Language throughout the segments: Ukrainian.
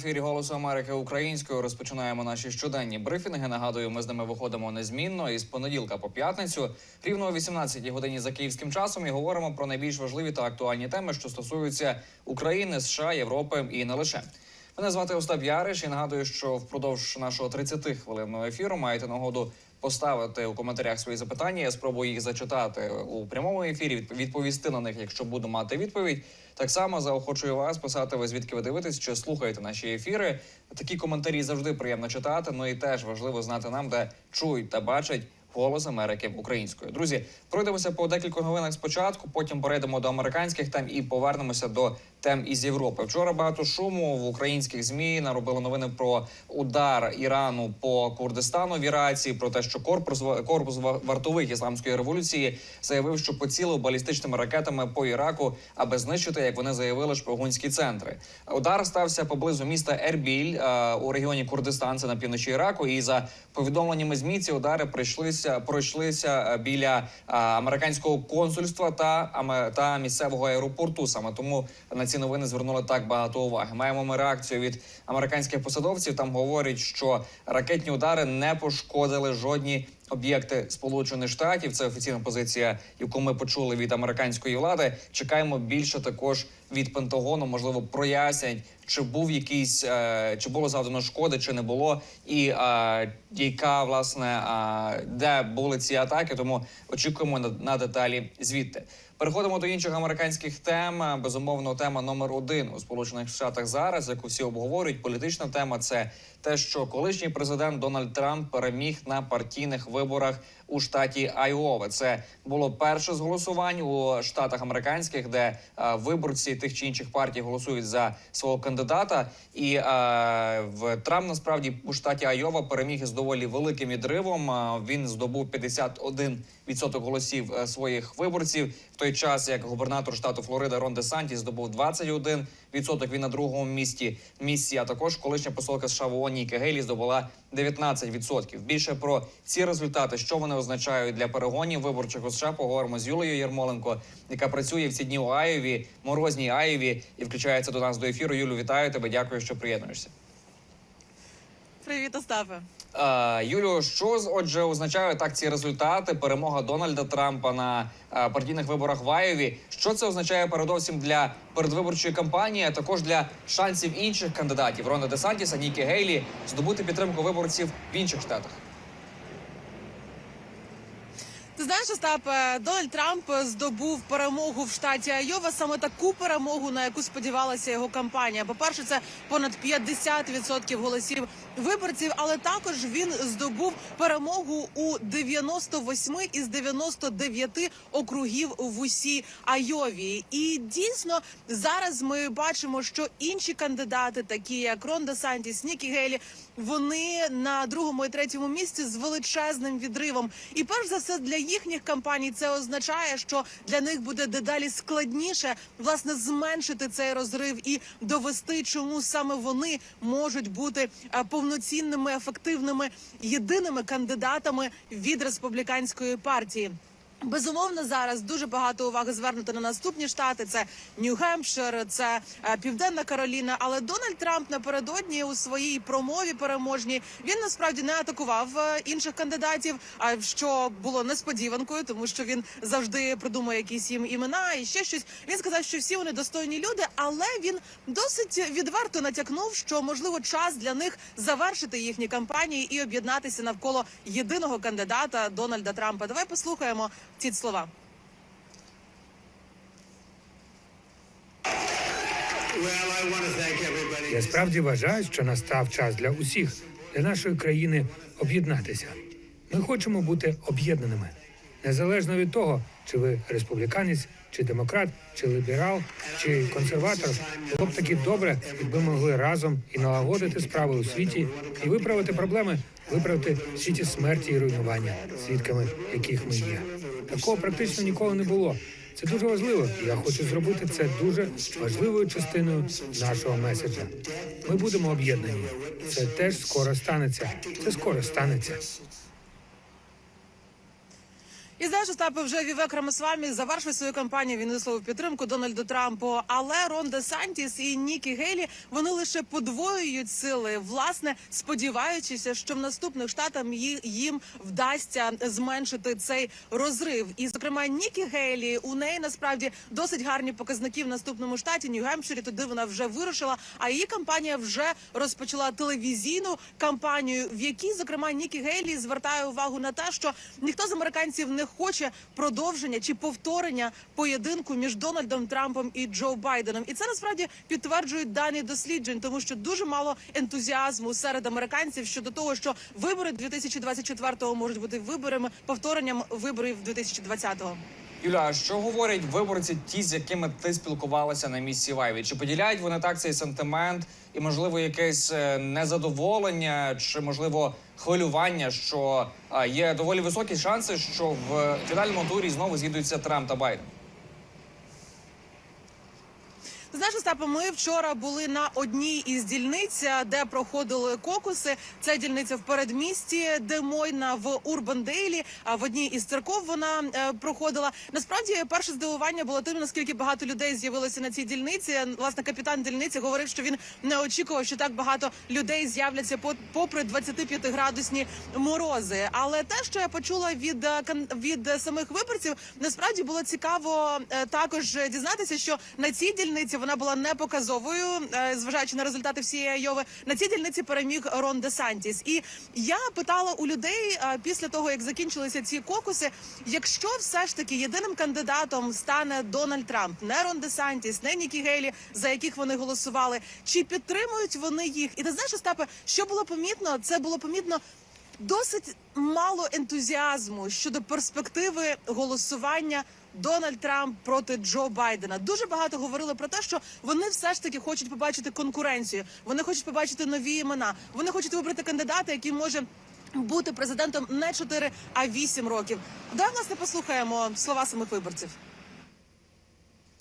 ефірі Голосу Америки українською. Розпочинаємо наші щоденні брифінги. Нагадую, ми з ними виходимо незмінно із понеділка по п'ятницю, рівно о 18 годині за київським часом. І говоримо про найбільш важливі та актуальні теми, що стосуються України, США, Європи і не лише. Мене звати Остап Яриш і нагадую, що впродовж нашого 30 хвилинного ефіру маєте нагоду поставити у коментарях свої запитання. Я спробую їх зачитати у прямому ефірі. відп- Відповісти на них, якщо буду мати відповідь. Так само заохочую вас писати ви звідки ви дивитесь, чи слухаєте наші ефіри. Такі коментарі завжди приємно читати. Ну і теж важливо знати нам, де чують та бачать. Голос Америки українською. Друзі, пройдемося по декількох новинах спочатку, потім перейдемо до американських тем і повернемося до тем із Європи. Вчора багато шуму в українських змі наробили новини про удар Ірану по Курдистану в Іраці, про те, що корпус корпус ва- вартових ісламської революції заявив, що поцілив балістичними ракетами по Іраку, аби знищити, як вони заявили, шпигунські центри. Удар стався поблизу міста Ербіль е, у регіоні Курдистан, це на півночі Іраку. І за повідомленнями ЗМІ ці удари прийшлися пройшлися е, біля е, американського консульства та та місцевого аеропорту. Саме тому на ці новини звернули так багато уваги. Маємо ми реакцію від американських посадовців. Там говорять, що ракетні удари не пошкодили жодні. Об'єкти Сполучених Штатів це офіційна позиція, яку ми почули від американської влади. Чекаємо більше також від Пентагону. Можливо, прояснять, чи був якийсь, е, чи було завдано шкоди, чи не було, і е, яка власне е, де були ці атаки. Тому очікуємо на, на деталі звідти. Переходимо до інших американських тем. Безумовно, тема номер один у Сполучених Штатах зараз, яку всі обговорюють. Політична тема це те, що колишній президент Дональд Трамп переміг на партійних виборах у штаті Айова. Це було перше з голосувань у штатах американських, де е, виборці тих чи інших партій голосують за свого кандидата. І е, в Трамп насправді у штаті Айова переміг із доволі великим відривом. Е, він здобув 51% голосів е, своїх виборців. В той час як губернатор штату Флорида Рон Де Сантіс здобув 21%. Він на другому місці місці. А також колишня посолка США в ООН Нікі Гейлі здобула 19%. Більше про ці результати, що вони означають для перегонів виборчих у США, поговоримо з Юлією Єрмоленко, яка працює в ці дні у Айові, морозній Айові, і включається до нас до ефіру. Юлю, вітаю тебе. Дякую, що приєднуєшся. Привіт, Остапе. Е, Юлю, що отже означають так ці результати? Перемога Дональда Трампа на е, партійних виборах в Айові. Що це означає передовсім для передвиборчої кампанії, а також для шансів інших кандидатів Рона Десантіса, Нікі Гейлі здобути підтримку виборців в інших штатах? Ти знаєш, Остап, е, Дональд Трамп здобув перемогу в штаті Айова, саме таку перемогу, на яку сподівалася його кампанія. По перше, це понад 50% голосів виборців, але також він здобув перемогу у 98 із 99 округів в усій Айові. І дійсно зараз ми бачимо, що інші кандидати, такі як Рон Де Сантіс, Нікі Гейлі, вони на другому і третьому місці з величезним відривом. І перш за все для їхніх кампаній це означає, що для них буде дедалі складніше власне зменшити цей розрив і довести, чому саме вони можуть бути е, повноцінними, ефективними єдиними кандидатами від республіканської партії. Безумовно, зараз дуже багато уваги звернуто на наступні штати. Це Нью-Гемпшир, це е, Південна Кароліна. Але Дональд Трамп напередодні у своїй промові переможній він насправді не атакував е, інших кандидатів. А що було несподіванкою, тому що він завжди придумує якісь їм імена і ще щось. Він сказав, що всі вони достойні люди, але він досить відверто натякнув, що можливо час для них завершити їхні кампанії і об'єднатися навколо єдиного кандидата Дональда Трампа. Давай послухаємо ці слова. Я справді вважаю, що настав час для усіх, для нашої країни об'єднатися. Ми хочемо бути об'єднаними, незалежно від того, чи ви республіканець, чи демократ, чи ліберал, чи консерватор. Було б таки добре, якби ми могли разом і налагодити справи у світі, і виправити проблеми, виправити всі ті смерті і руйнування, свідками яких ми є. Такого практично ніколи не було. Це дуже важливо. Я хочу зробити це дуже важливою частиною нашого меседжа. Ми будемо об'єднані. Це теж скоро станеться. Це скоро станеться. І знаєш, Остапе, вже Вівек Рамасвамі завершив свою кампанію. Він висловив підтримку Дональду Трампу. Але Рон Де Сантіс і Нікі Гейлі вони лише подвоюють сили, власне, сподіваючися, що в наступних штатах їм вдасться зменшити цей розрив. І зокрема, Нікі Гейлі у неї насправді досить гарні показники в наступному штаті Нью-Гемпширі. Туди вона вже вирушила. А її кампанія вже розпочала телевізійну кампанію, в якій зокрема Нікі Гейлі звертає увагу на те, що ніхто з американців не хоче продовження чи повторення поєдинку між Дональдом Трампом і Джо Байденом. І це насправді підтверджують дані досліджень, тому що дуже мало ентузіазму серед американців щодо того, що вибори 2024-го можуть бути виборами повторенням виборів 2020-го. Юля, а що говорять виборці, ті, з якими ти спілкувалася на місці Вайві? Чи поділяють вони так цей сентимент і, можливо, якесь е, незадоволення, чи можливо хвилювання, що є доволі високі шанси, що в фінальному турі знову з'їдуться Трамп та Байден? Знаєш, Остапе, ми вчора були на одній із дільниць, де проходили кокуси. Це дільниця в передмісті Демойна в Урбандейлі. А в одній із церков вона е, проходила. Насправді, перше здивування було тим, наскільки багато людей з'явилося на цій дільниці. Власне, капітан дільниці говорив, що він не очікував, що так багато людей з'являться по- попри 25-градусні морози. Але те, що я почула від е, від е, самих виборців, насправді було цікаво е, також дізнатися, що на цій дільниці вона була не показовою, е, зважаючи на результати всієї Айови. На цій дільниці переміг Рон Де Сантіс. І я питала у людей е, після того, як закінчилися ці кокуси, якщо все ж таки єдиним кандидатом стане Дональд Трамп, не Рон Де Сантіс, не Нікі Гейлі, за яких вони голосували, чи підтримують вони їх? І ти знаєш, Остапе, що було помітно? Це було помітно досить мало ентузіазму щодо перспективи голосування. Дональд Трамп проти Джо Байдена дуже багато говорили про те, що вони все ж таки хочуть побачити конкуренцію. Вони хочуть побачити нові імена. Вони хочуть вибрати кандидата, який може бути президентом не 4, а 8 років. Давай власне послухаємо слова самих виборців.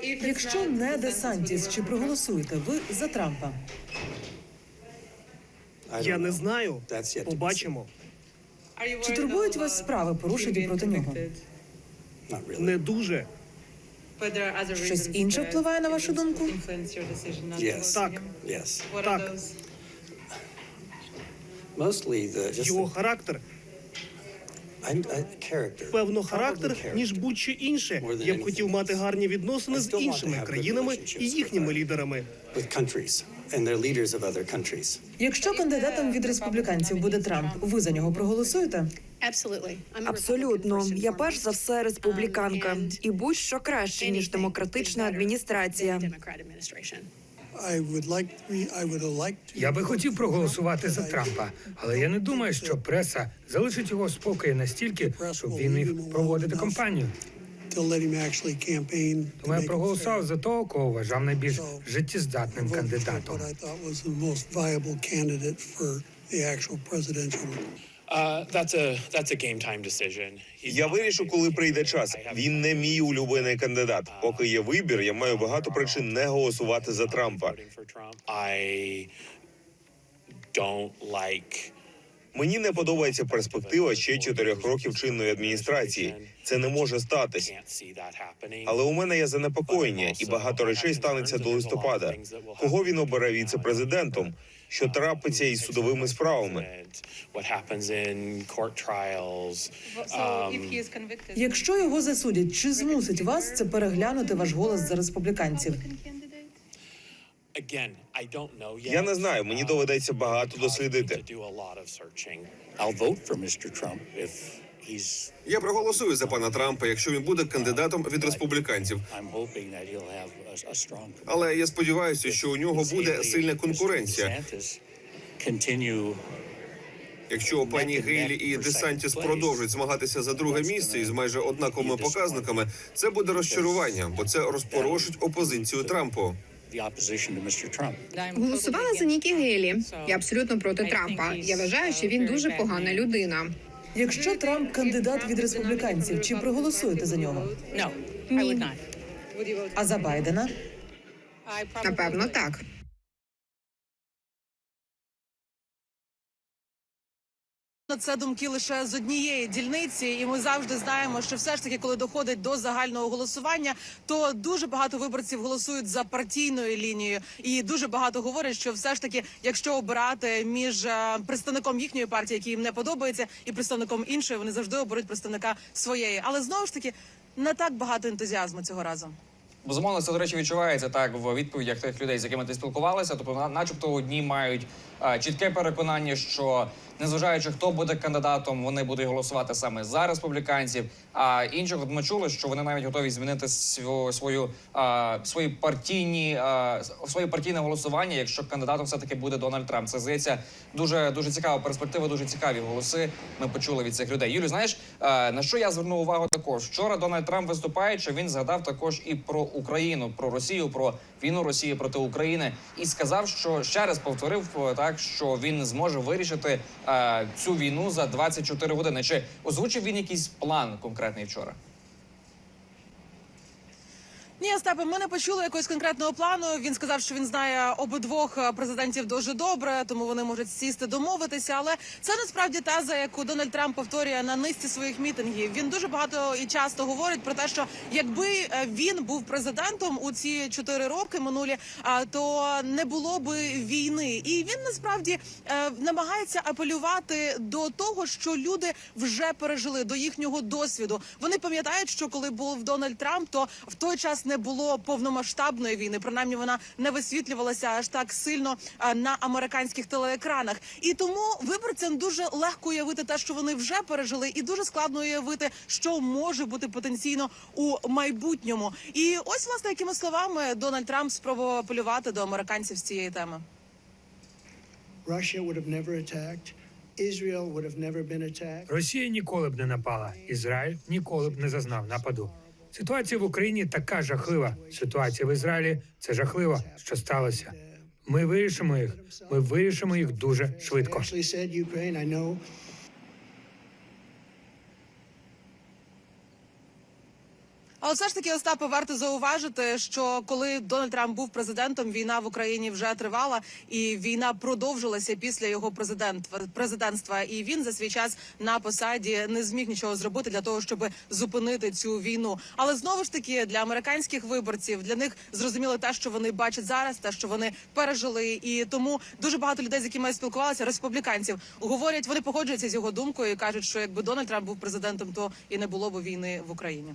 Якщо не Де Сантіс, чи проголосуєте ви за Трампа? Я не знаю. Побачимо. Чи турбують вас справи, порушені проти нього? Не дуже. Щось інше впливає на вашу думку? Так, Yes. так. Його характер. Певно, характер, ніж будь-що інше. Я б хотів мати гарні відносини з іншими країнами і їхніми лідерами. Якщо кандидатом від республіканців буде Трамп, ви за нього проголосуєте? Абсолютно, я перш за все республіканка, і будь-що краще ніж демократична адміністрація. Я би хотів проголосувати за Трампа, але я не думаю, що преса залишить його в спокої настільки, щоб він міг проводити кампанію. Тому я проголосував за того, кого вважав найбільш життєздатним кандидатом. Uh, that's a that's a game time decision. Я вирішу, коли прийде час. Він не мій улюблений кандидат. Поки є вибір, я маю багато причин не голосувати за Трампа. I don't like Мені не подобається перспектива ще чотирьох років чинної адміністрації. Це не може статись. Але у мене є занепокоєння, і багато речей станеться до листопада. Кого він обере віце-президентом? Що трапиться із судовими справами? Um, Якщо його засудять, чи змусить вас це переглянути ваш голос за республіканців? Я не знаю, мені Uh, доведеться багато дослідити. I'll vote for Mr. Trump if. Я проголосую за пана Трампа, якщо він буде кандидатом від республіканців. Але я сподіваюся, що у нього буде сильна конкуренція. Якщо пані Гейлі і Десантіс продовжать змагатися за друге місце із майже однаковими показниками, це буде розчарування, бо це розпорошить опозицію Трампу. Голосувала за Нікі Гейлі. Я абсолютно проти Трампа. Я вважаю, що він дуже погана людина. Якщо Трамп кандидат від республіканців, чи проголосуєте за нього? Ні, А за Байдена? напевно, так. Це думки лише з однієї дільниці, і ми завжди знаємо, що все ж таки, коли доходить до загального голосування, то дуже багато виборців голосують за партійною лінією, і дуже багато говорять, що все ж таки, якщо обирати між е, представником їхньої партії, який їм не подобається, і представником іншої, вони завжди оберуть представника своєї. Але знову ж таки не так багато ентузіазму цього разу. Безумовно, це до речі відчувається так в відповідях тих людей, з якими ти спілкувалася. Тобто, начебто, одні мають чітке переконання, що незважаючи хто буде кандидатом, вони будуть голосувати саме за республіканців. А інших от ми чули, що вони навіть готові змінити свою свою свої партійні своє партійне голосування, якщо кандидатом все таки буде Дональд Трамп. Це здається дуже дуже цікава перспектива, дуже цікаві голоси. Ми почули від цих людей. Юлю, знаєш на що я звернув увагу також? Вчора Дональд Трамп виступаючи, він згадав також і про Україну, про Росію, про війну Росії проти України, і сказав, що ще раз повторив е, так, що він зможе вирішити е, цю війну за 24 години. Чи озвучив він якийсь план конкретний вчора? Ні, Остапе, ми не почули якогось конкретного плану. Він сказав, що він знає обидвох е, президентів дуже добре, тому вони можуть сісти домовитися. Але це насправді теза, яку Дональд Трамп повторює на низці своїх мітингів. Він дуже багато і часто говорить про те, що якби е, він був президентом у ці чотири роки минулі, то не було би війни. І він насправді е, намагається апелювати до того, що люди вже пережили до їхнього досвіду. Вони пам'ятають, що коли був Дональд Трамп, то в той час не було повномасштабної війни. Принаймні вона не висвітлювалася аж так сильно на американських телеекранах. І тому виборцям дуже легко уявити те, що вони вже пережили, і дуже складно уявити, що може бути потенційно у майбутньому. І ось власне якими словами Дональд Трамп спробував апелювати до американців з цієї теми. Russia would have never attacked. Росія ніколи б не напала. Ізраїль ніколи б не зазнав нападу. Ситуація в Україні така жахлива. Ситуація в Ізраїлі це жахливо, що сталося. Ми вирішимо їх. Ми вирішимо їх дуже швидко. Actually said Ukraine, I know. А от все ж таки, Остапе, варто зауважити, що коли Дональд Трамп був президентом, війна в Україні вже тривала, і війна продовжилася після його президентства президентства. І він за свій час на посаді не зміг нічого зробити для того, щоб зупинити цю війну. Але знову ж таки для американських виборців для них зрозуміло те, що вони бачать зараз, те, що вони пережили, і тому дуже багато людей, з якими я спілкувалася, республіканців, говорять, вони погоджуються з його думкою і кажуть, що якби Дональд Трамп був президентом, то і не було б війни в Україні.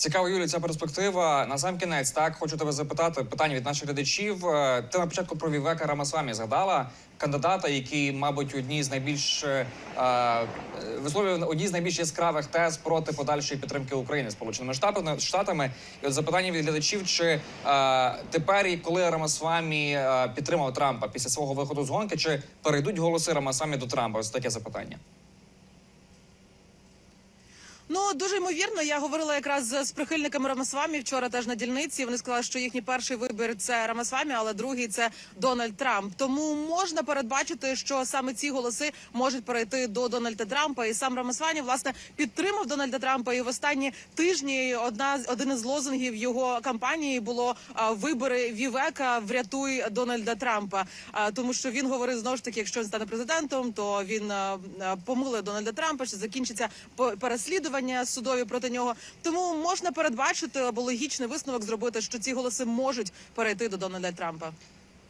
Цікаво, Юлі, ця перспектива. На сам кінець, так хочу тебе запитати питання від наших глядачів. Е, Ти на початку про Вівека Рамасвамі згадала кандидата, який, мабуть, одні з найбільш е, е, висловлює одні з найбільш яскравих тез проти подальшої підтримки України сполученими штатами. І от запитання від глядачів: чи е, тепер, коли Рамасвамі е, підтримав Трампа після свого виходу з гонки, чи перейдуть голоси Рамасвамі до Трампа? Ось таке запитання. Ну дуже ймовірно. Я говорила якраз з прихильниками Рамасвамі вчора. Теж на дільниці. Вони сказали, що їхній перший вибір це Рамасвамі, але другий це Дональд Трамп. Тому можна передбачити, що саме ці голоси можуть перейти до Дональда Трампа. І сам Рамасвамі власне підтримав Дональда Трампа. І в останні тижні одна з один із лозунгів його кампанії було вибори Вівека врятуй Дональда Трампа. Тому що він говорив знову ж таки, якщо він стане президентом, то він помилує Дональда Трампа, що закінчиться по- переслідування судові проти нього. Тому можна передбачити або логічний висновок зробити, що ці голоси можуть перейти до Дональда Трампа.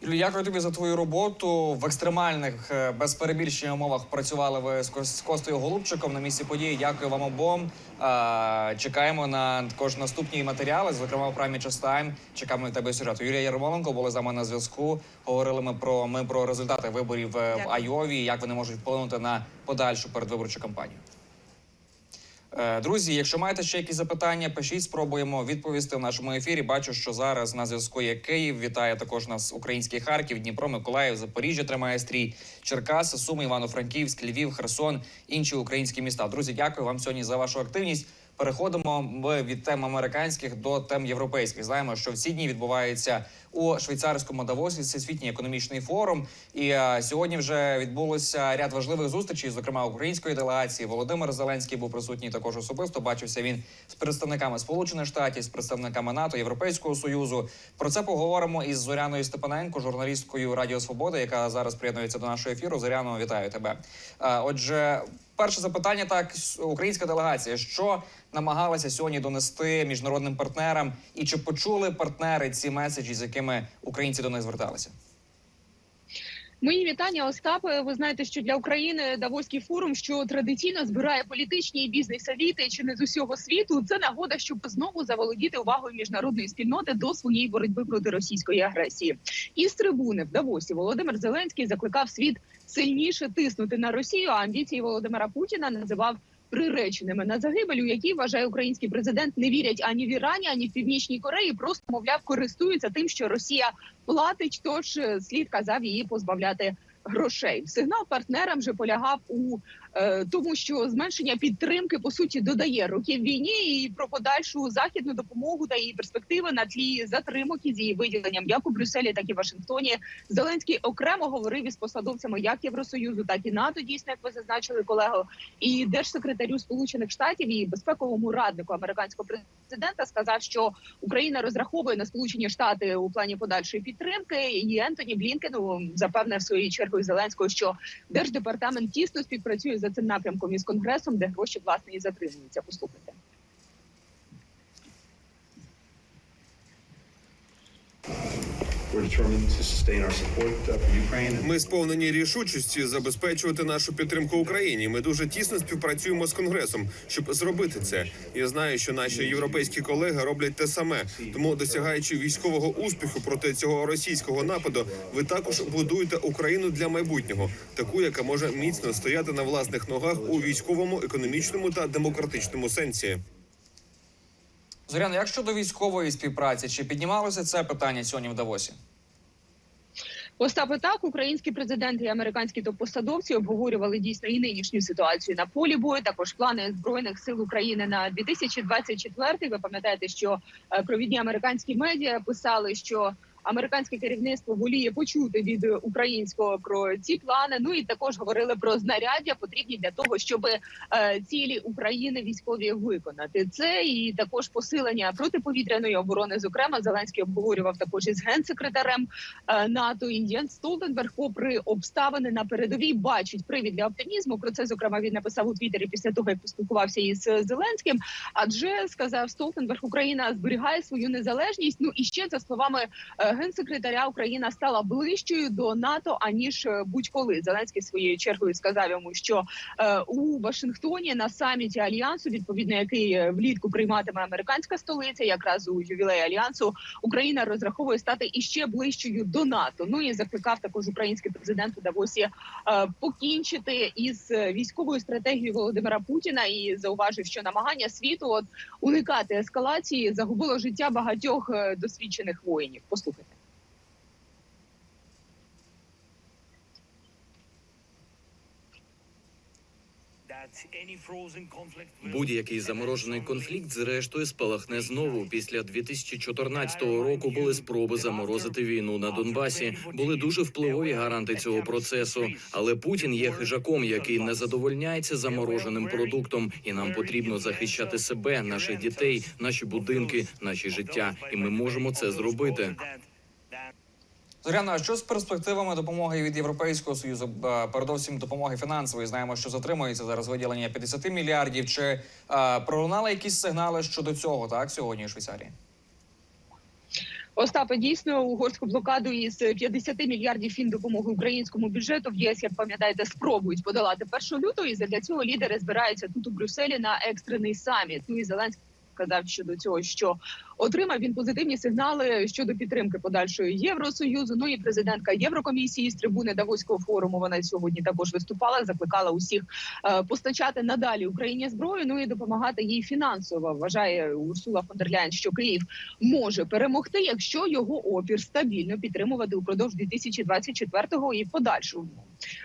Юлі, дякую тобі за твою роботу. В екстремальних е, без перебільшення умовах працювали ви з Кос- Костою Голубчиком на місці події. Дякую вам обом. Е, Чекаємо на також наступні матеріали, зокрема в праймі час тайм. Чекаємо на тебе сюжету. Юлія Ярмоленко були з нами на зв'язку. Говорили ми про ми про результати виборів е, в Айові, як вони можуть вплинути на подальшу передвиборчу кампанію. Е, Друзі, якщо маєте ще якісь запитання, пишіть, спробуємо відповісти в нашому ефірі. Бачу, що зараз на зв'язку є Київ. Вітає також нас український Харків, Дніпро, Миколаїв, Запоріжжя тримає стрій, Черкаси, Суми, Івано-Франківськ, Львів, Херсон, інші українські міста. Друзі, дякую вам сьогодні за вашу активність. Переходимо ми від тем американських до тем європейських. Знаємо, що в ці дні відбувається у швейцарському Давосі Всесвітній економічний форум. І е, сьогодні вже відбулося ряд важливих зустрічей, зокрема української делегації. Володимир Зеленський був присутній також особисто. Бачився він з представниками Сполучених Штатів, з представниками НАТО, Європейського союзу. Про це поговоримо із Зоряною Степаненко, журналісткою Радіо Свобода, яка зараз приєднується до нашого ефіру. Зоряно, вітаю тебе. Е, Отже, перше запитання так українська делегація, що намагалася сьогодні донести міжнародним партнерам, і чи почули партнери ці меседжі, з якими українці до них зверталися? Мої вітання, Остапе. Ви знаєте, що для України Давоський форум, що традиційно збирає політичні і бізнес-еліти чи не з усього світу. Це нагода, щоб знову заволодіти увагою міжнародної спільноти до своєї боротьби проти російської агресії. Із трибуни в Давосі Володимир Зеленський закликав світ сильніше тиснути на Росію. А амбіції Володимира Путіна називав. Приреченими на загибель, у якій вважає український президент, не вірять ані в Ірані, ані в Північній Кореї. Просто мовляв, користуються тим, що Росія платить, тож е, слід казав її позбавляти грошей. Сигнал партнерам же полягав у е, тому, що зменшення підтримки по суті додає років війні і про подальшу західну допомогу та її перспективи на тлі затримок із її виділенням, як у Брюсселі, так і Вашингтоні. Зеленський окремо говорив із посадовцями як Євросоюзу, так і НАТО. Дійсно, як ви зазначили, колего, і держсекретарю Сполучених Штатів і безпековому раднику американського президента сказав, що Україна розраховує на Сполучені Штати у плані подальшої підтримки. І Ентоні Блінкену запевнив чергою Зеленського, що держдепартамент тісно співпрацює за цим напрямком із конгресом, де гроші власне і затримуються. Послухайте. Uh. Ми сповнені рішучості забезпечувати нашу підтримку Україні. Ми дуже тісно співпрацюємо з конгресом, щоб зробити це. Я знаю, що наші європейські колеги роблять те саме. Тому, досягаючи військового успіху проти цього російського нападу, ви також будуєте Україну для майбутнього, таку, яка може міцно стояти на власних ногах у військовому, економічному та демократичному сенсі. Зоряно, як щодо військової співпраці, чи піднімалося це питання сьогодні в Давосі? Остапе, так українські президенти і американські топ-посадовці обговорювали дійсно і нинішню ситуацію на полі бою. Також плани збройних сил України на 2024. Ви пам'ятаєте, що е, провідні американські медіа писали, що американське керівництво воліє почути від українського про ці плани. Ну і також говорили про знаряддя, потрібні для того, щоб е, цілі України військові виконати це, і також посилення протиповітряної оборони. Зокрема, Зеленський обговорював також із генсекретарем е, НАТО Індіан Столтенберг, попри обставини на передовій, бачить привід для оптимізму. Про це зокрема він написав у Твіттері після того, як поспілкувався із Зеленським. Адже сказав Столтенберг, Україна зберігає свою незалежність. Ну і ще за словами е, генсекретаря, Україна стала ближчою до НАТО аніж е, будь-коли. Зеленський своєю чергою сказав йому, що е, у Вашингтоні на саміті альянсу, відповідно який е, влітку прийматиме американська столиця, якраз у ювілеї альянсу, Україна розраховує стати іще ближчою до НАТО. Ну і закликав також український президент у Давосі покінчити із військовою стратегією Володимира Путіна і зауважив, що намагання світу от уникати ескалації загубило життя багатьох досвідчених воїнів. Послухайте. Будь-який заморожений конфлікт, зрештою, спалахне знову. Після 2014 року були спроби заморозити війну на Донбасі. Були дуже впливові гаранти цього процесу. Але Путін є хижаком, який не задовольняється замороженим продуктом, і нам потрібно захищати себе, наших дітей, наші будинки, наші життя. І ми можемо це зробити. Зоряна, що з перспективами допомоги від Європейського союзу? Е, Передовсім допомоги фінансової. Знаємо, що затримується зараз виділення 50 мільярдів. Чи е, пролунали якісь сигнали щодо цього так сьогодні у Швейцарії? Остапе, дійсно угорську блокаду із 50 мільярдів фін допомоги українському бюджету в ЄС, як пам'ятаєте, спробують подолати 1 лютого. І для цього лідери збираються тут у Брюсселі на екстрений саміт. Ну і Зеленський сказав щодо цього, що отримав він позитивні сигнали щодо підтримки подальшої євросоюзу. Ну і президентка Єврокомісії з трибуни Давоського форуму. Вона сьогодні також виступала, закликала усіх е, постачати надалі Україні зброю. Ну і допомагати їй фінансово. Вважає Урсула фон що Київ може перемогти, якщо його опір стабільно підтримувати упродовж 2024-го і подальшого.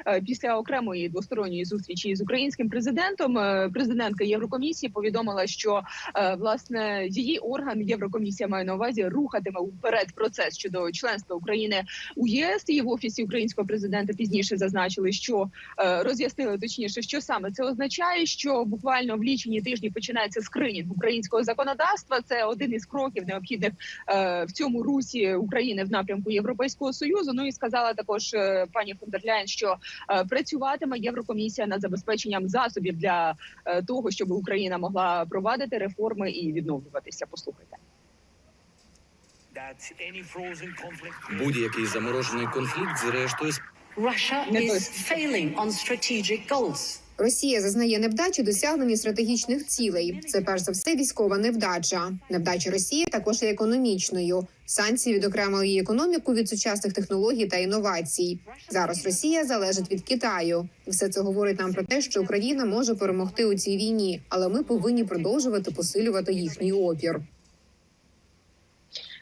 Е, Після окремої двосторонньої зустрічі з українським президентом е, президентка Єврокомісії повідомила, що власне її орган Євро. Єврокомісія має на увазі рухатиме вперед процес щодо членства України у єс. І в офісі українського президента пізніше зазначили, що е, роз'яснили точніше, що саме це означає, що буквально в лічені тижні починається скринінг українського законодавства. Це один із кроків необхідних е, в цьому русі України в напрямку Європейського союзу. Ну і сказала також е, пані фон що працюватиме Єврокомісія над забезпеченням засобів для того, щоб Україна могла провадити реформи і відновлюватися. Послухайте. Будь-який заморожений конфлікт, зрештою, Russia Не is on strategic goals. Росія зазнає невдачі досягнення стратегічних цілей. Це перш за все військова невдача. Невдача Росії також є економічною. Санкції відокремили її економіку від сучасних технологій та інновацій. Зараз Росія залежить від Китаю, і все це говорить нам про те, що Україна може перемогти у цій війні, але ми повинні продовжувати посилювати їхній опір.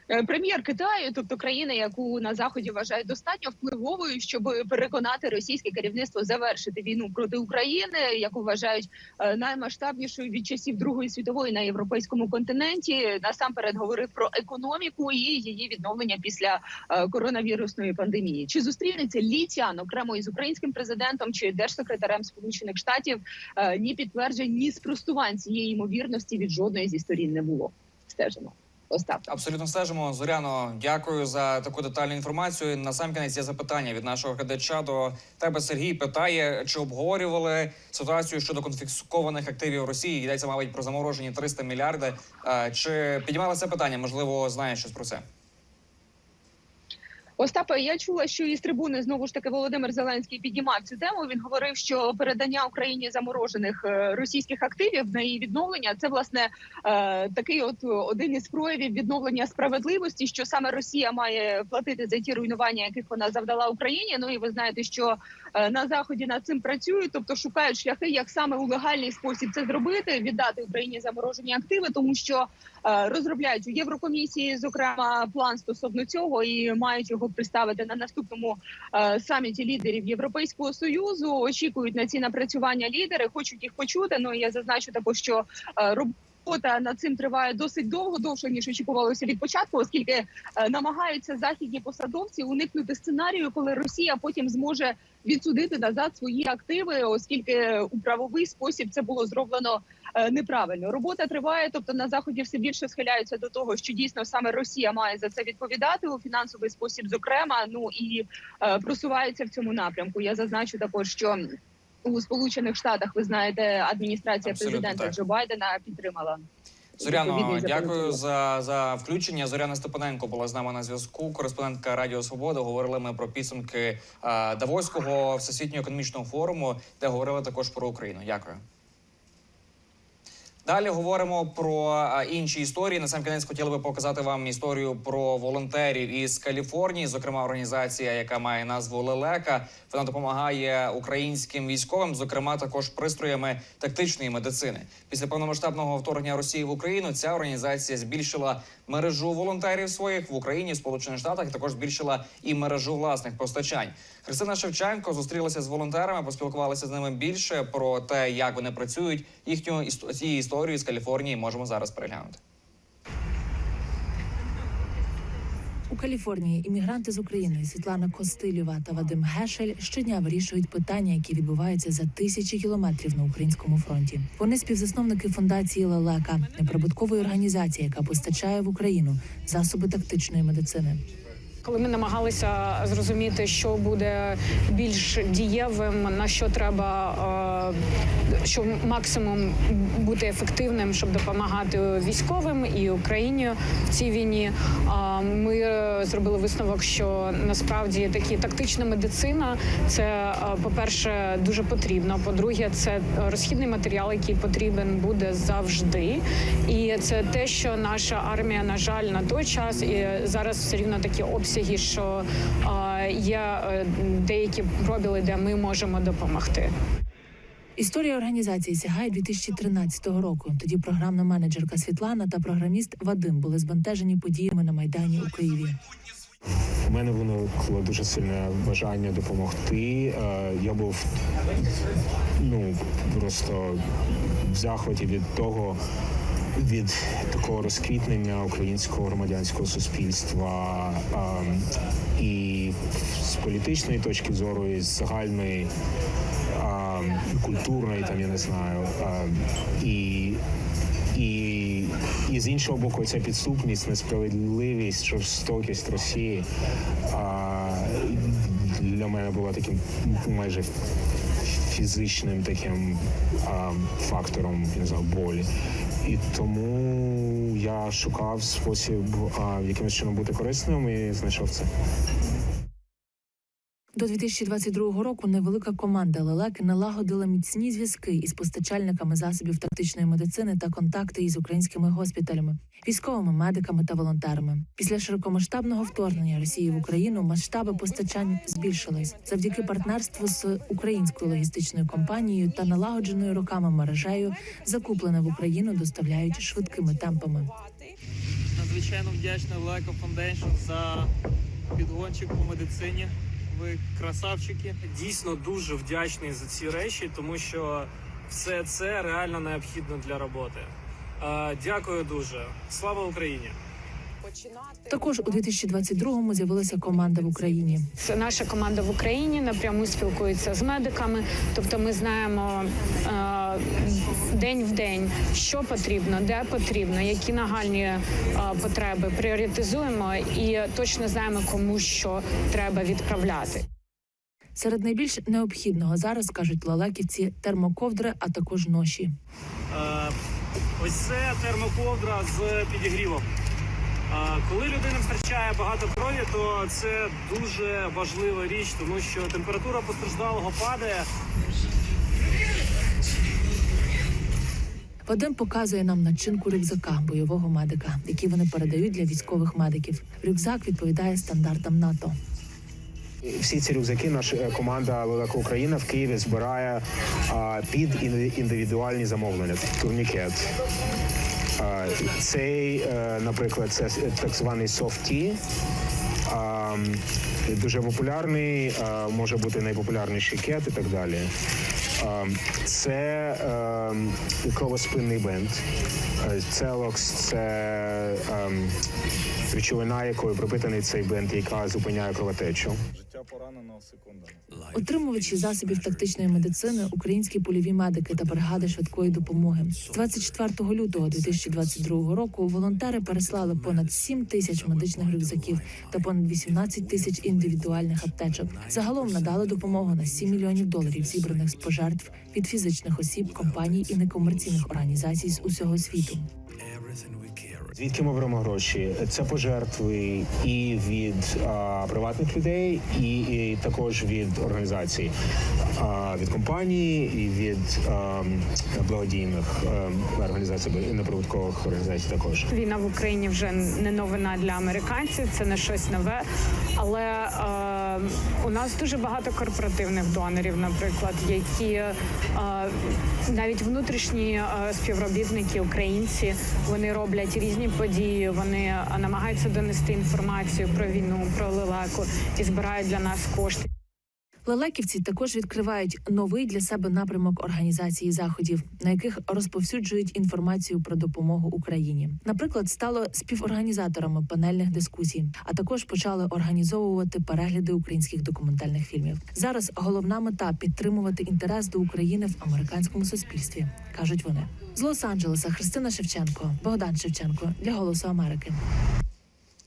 Е, Прем'єр Китаю, тобто країни, яку на заході вважають достатньо впливовою, щоб переконати російське керівництво завершити війну проти України, яку вважають е, наймасштабнішою від часів Другої світової на європейському континенті. Насамперед говорив про економіку і її відновлення після е, коронавірусної пандемії. Чи зустрінеться Лі Цян окремо із українським президентом чи держсекретарем Сполучених Штатів? Ні підтверджень, ні спростувань цієї ймовірності від жодної зі сторін не було. Стежимо. Остап. Абсолютно стежимо. Зоряно, дякую за таку детальну інформацію. На сам кінець є запитання від нашого глядача до тебе. Сергій питає, чи обговорювали ситуацію щодо конфіскованих активів Росії? Йдеться, мабуть, про заморожені 300 мільярди. Е, Чи піднімалося питання? Можливо, знаєш щось про це? Остапе, я чула, що із трибуни знову ж таки Володимир Зеленський піднімав цю тему. Він говорив, що передання Україні заморожених е, російських активів на її відновлення це власне е, такий, от один із проявів відновлення справедливості, що саме Росія має платити за ті руйнування, яких вона завдала Україні. Ну і ви знаєте, що на заході над цим працюють, тобто шукають шляхи, як саме у легальний спосіб це зробити, віддати Україні заморожені активи, тому що е, розробляють у Єврокомісії, зокрема, план стосовно цього і мають його представити на наступному е, саміті лідерів Європейського союзу. Очікують на ці напрацювання лідери, хочуть їх почути. Ну я зазначу також, що е, робота над цим триває досить довго, довше ніж очікувалося від початку, оскільки е, намагаються західні посадовці уникнути сценарію, коли Росія потім зможе відсудити назад свої активи, оскільки у правовий спосіб це було зроблено е, неправильно. Робота триває, тобто на заході все більше схиляються до того, що дійсно саме Росія має за це відповідати у фінансовий спосіб, зокрема. Ну і е, просувається в цьому напрямку. Я зазначу також, що у Сполучених Штатах ви знаєте, адміністрація Абсолютно президента так. Джо Байдена підтримала. Зоряно, дякую за, за включення. Зоряна Степаненко була з нами на зв'язку. Кореспондентка Радіо Свобода. Говорили ми про підсумки е, Давоського всесвітнього економічного форуму, де говорили також про Україну. Дякую. Далі говоримо про інші історії. На сам кінець хотіли би показати вам історію про волонтерів із Каліфорнії, зокрема організація, яка має назву Лелека. Вона допомагає українським військовим, зокрема також пристроями тактичної медицини. Після повномасштабного вторгнення Росії в Україну ця організація збільшила мережу волонтерів своїх в Україні, в Сполучених Штатах і також збільшила і мережу власних постачань. Христина Шевченко зустрілася з волонтерами, поспілкувалася з ними більше про те, як вони працюють. Їхню іс- цієї історію з Каліфорнії можемо зараз переглянути. У Каліфорнії іммігранти з України Світлана Костилєва та Вадим Гешель щодня вирішують питання, які відбуваються за тисячі кілометрів на українському фронті. Вони співзасновники фундації Лелека, неприбуткової організації, яка постачає в Україну засоби тактичної медицини. Коли ми намагалися зрозуміти, що буде більш дієвим, на що треба, е, що максимум бути ефективним, щоб допомагати військовим і Україні в цій війні, е, ми зробили висновок, що насправді такі тактична медицина це, е, по-перше, дуже потрібно. По-друге, це розхідний матеріал, який потрібен буде завжди. І це те, що наша армія, на жаль, на той час і зараз все рівно такі обсяги, що е, є е, деякі пробіли, де ми можемо допомогти. Історія організації сягає 2013 року. Тоді програмна менеджерка Світлана та програміст Вадим були збентежені подіями на майдані у Києві. У мене виникло дуже сильне бажання допомогти. Е, Я був ну просто в захваті від того, від такого розквітнення українського громадянського суспільства і з політичної точки зору, і з загальної культурної, там я не знаю, і, і, і з іншого боку, ця підступність, несправедливість, жорстокість Росії а, для мене була таким майже фізичним таким а, фактором знаю, болі. І тому я шукав спосіб а, якимось чином бути корисним і знайшов це. До 2022 року невелика команда лелеки налагодила міцні зв'язки із постачальниками засобів тактичної медицини та контакти із українськими госпіталями, військовими медиками та волонтерами. Після широкомасштабного вторгнення Росії в Україну масштаби постачань збільшились завдяки партнерству з українською логістичною компанією та налагодженою роками мережею, закуплене в Україну доставляють швидкими темпами. Надзвичайно вдячний Леко Foundation за підгончик по медицині. Ви красавчики. Дійсно дуже вдячний за ці речі, тому що все це реально необхідно для роботи. Дякую дуже. Слава Україні! Також у 2022-му з'явилася команда в Україні. Це наша команда в Україні напряму спілкується з медиками. Тобто, ми знаємо е, день в день, що потрібно, де потрібно, які нагальні е, потреби пріоритизуємо і точно знаємо, кому що треба відправляти. Серед найбільш необхідного зараз кажуть лелеківці термоковдри, а також ноші. Е, Ось це термоковдра з підігрівом. Е, Коли людина втрачає багато крові, то це дуже важлива річ, тому що температура постраждалого падає. Вадим показує нам начинку рюкзака бойового медика, який вони передають для військових медиків. Рюкзак відповідає стандартам НАТО. Всі ці рюкзаки наша е, команда Лелека Україна в Києві збирає а, під ін- індивідуальні замовлення. Турнікет. Цей, е, наприклад, це так званий софті. Дуже популярний, може бути найпопулярніший кет і так далі. Це е, кровоспинний бенд. Е, Целокс це речовина, якою пропитаний цей бенд, яка зупиняє кровотечу. Отримувачі засобів тактичної медицини, українські польові медики та бригади швидкої допомоги. З 24 лютого 2022 року волонтери переслали понад 7 тисяч медичних рюкзаків та понад 18 тисяч індивідуальних аптечок. Загалом надали допомогу на 7 мільйонів доларів, зібраних з пожертв від фізичних осіб, компаній і некомерційних організацій з усього світу. Звідки ми беремо гроші? Це пожертви і від а, приватних людей, і, і також від організацій, а, від компаній і від а, благодійних а, організацій, неприбуткових організацій також. Війна в Україні вже не новина для американців, це не щось нове. Але е, у нас дуже багато корпоративних донорів, наприклад, які е, навіть внутрішні е, співробітники, українці, вони роблять різні події. Вони намагаються донести інформацію про війну, про лелеку і збирають для нас кошти. Лелеківці також відкривають новий для себе напрямок організації заходів, на яких розповсюджують інформацію про допомогу Україні. Наприклад, стало співорганізаторами панельних дискусій, а також почали організовувати перегляди українських документальних фільмів. Зараз головна мета підтримувати інтерес до України в американському суспільстві, кажуть вони. З Лос-Анджелеса Христина Шевченко, Богдан Шевченко для Голосу Америки.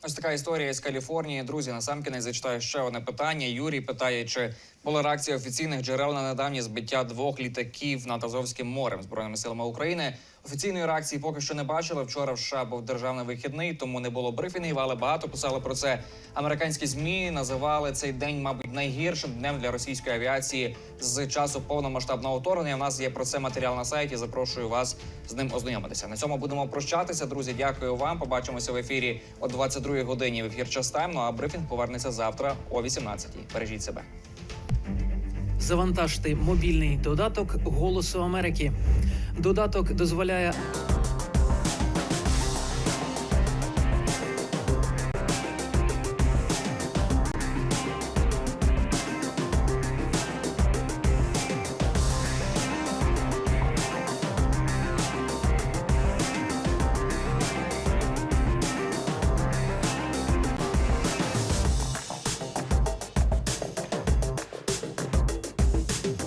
Ось така історія з Каліфорнії. Друзі, насамкінець зачитаю ще одне питання. Юрій питає, чи була реакція офіційних джерел на недавнє збиття двох літаків над Азовським морем збройними силами України. Офіційної реакції поки що не бачили. Вчора в США був державний вихідний, тому не було брифінгів, але багато писали про це. Американські змі називали цей день, мабуть, найгіршим днем для російської авіації з часу повномасштабного вторгнення. У нас є про це матеріал на сайті. Запрошую вас з ним ознайомитися. На цьому будемо прощатися. Друзі, дякую вам. Побачимося в ефірі о 22 годині. В ефір час тайм. Ну а брифінг повернеться завтра о 18 Бережіть себе. Завантажте мобільний додаток Голосу Америки. Додаток дозволяє